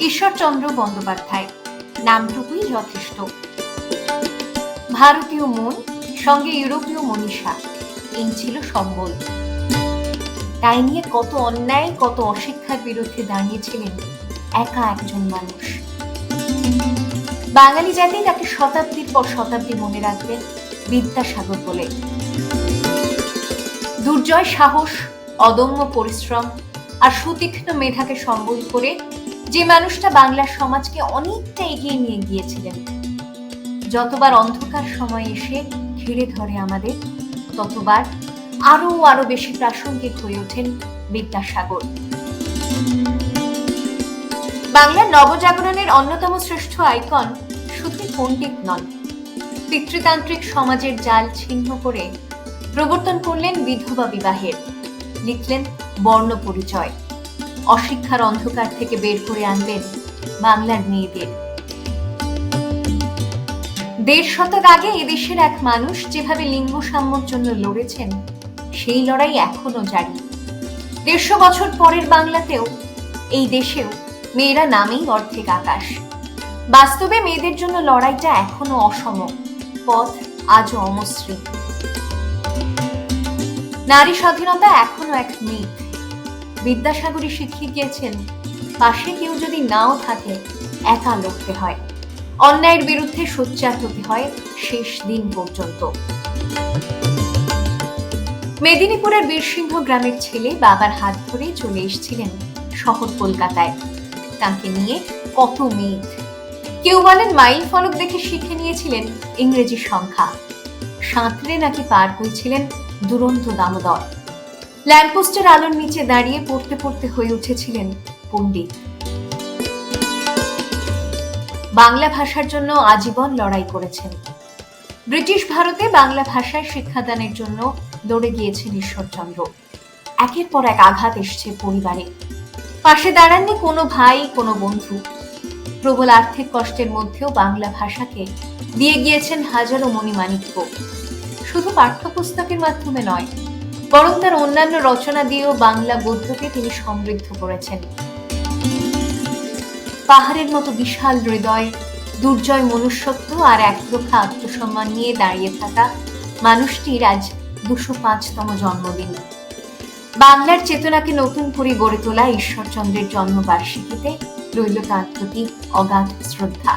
ঈশ্বরচন্দ্র বন্দ্যোপাধ্যায়। নামটুকুই যথেষ্ট। ভারতীয় মন সঙ্গে ইউরোপীয় মনীষা। এই ছিল সম্বল। তাই নিয়ে কত অন্যায়, কত অশিক্ষার বিরুদ্ধে দাঁড়িয়েছিলেন একা একজন মানুষ। বাঙালি জাতি তাকে শতাব্দীর পর শতাব্দী মনে রাখবেন বিদ্যাসাগর বলে। দুর্জয় সাহস, অদম্য পরিশ্রম আর সুতীক্ষ্ণ মেধাকে সম্বল করে যে মানুষটা বাংলার সমাজকে অনেকটা এগিয়ে নিয়ে গিয়েছিলেন। যতবার অন্ধকার সময় এসে ঘিরে ধরে আমাদের, ততবার আরও আরও বেশি প্রাসঙ্গিক হয়ে ওঠেন বিদ্যাসাগর। বাংলার নবজাগরণের অন্যতম শ্রেষ্ঠ আইকন শুধু পণ্ডিত নন, পিতৃতান্ত্রিক সমাজের জাল ছিন্ন করে প্রবর্তন করলেন বিধবা বিবাহের, লিখলেন বর্ণ পরিচয় অশিক্ষার অন্ধকার থেকে বের করে আনলেন বাংলার মেয়েদের। দেড় শতক আগে এদেশের এক মানুষ যেভাবে লিঙ্গ সাম্যর জন্য লড়েছেন, সেই লড়াই এখনও জারি। দেড়শো বছর পরের বাংলাতেও এই দেশেও মেয়েরা নামেই অর্ধেক আকাশ। বাস্তবে মেয়েদের জন্য লড়াইটা এখনও অসম, পথ আজও অমসৃণ। নারী স্বাধীনতা এখনও এক মিথ। বিদ্যাসাগরী শিখিয়ে গিয়েছেন, পাশে কেউ যদি নাও থাকে, একা লড়তে হয়। অন্যায়ের বিরুদ্ধে সোচ্চার হতে হয় শেষ দিন পর্যন্ত। মেদিনীপুরের বীরসিংহ গ্রামের ছেলে বাবার হাত ধরে চলে এসেছিলেন শহর কলকাতায়। তাকে নিয়ে কত মিথ কেউ বলেন মাইল ফলক দেখে শিখে নিয়েছিলেন ইংরেজি সংখ্যা। সাঁতরে নাকি পার হয়েছিলেন দুরন্ত দামোদর। ল্যাম্পপোস্টের আলোর নিচে দাঁড়িয়ে পড়তে পড়তে হয়ে উঠেছিলেন পণ্ডিত। বাংলা ভাষার জন্য আজীবন লড়াই করেছেন। ব্রিটিশ ভারতে বাংলা ভাষায় শিক্ষাদানের জন্য লড়ে গিয়েছেন ঈশ্বরচন্দ্র। একের পর এক আঘাত এসছে পরিবারে। পাশে দাঁড়াননি কোনো ভাই, কোনো বন্ধু। প্রবল আর্থিক কষ্টের মধ্যেও বাংলা ভাষাকে দিয়ে গিয়েছেন হাজারো মণিমাণিক্য। শুধু পাঠ্যপুস্তকের মাধ্যমে নয় বরং তার অন্যান্য রচনা দিয়েও বাংলা গদ্যকে তিনি সমৃদ্ধ করেছেন। পাহাড়ের মতো বিশাল হৃদয়, দুর্জয় মনুষ্যত্ব আর একরোখা আত্মসম্মান নিয়ে দাঁড়িয়ে থাকা মানুষটির আজ দুশো পাঁচতম জন্মদিন। বাংলার চেতনাকে নতুন করে গড়ে তোলা ঈশ্বরচন্দ্রের জন্মবার্ষিকীতে রইল তার প্রতি অগাধ শ্রদ্ধা।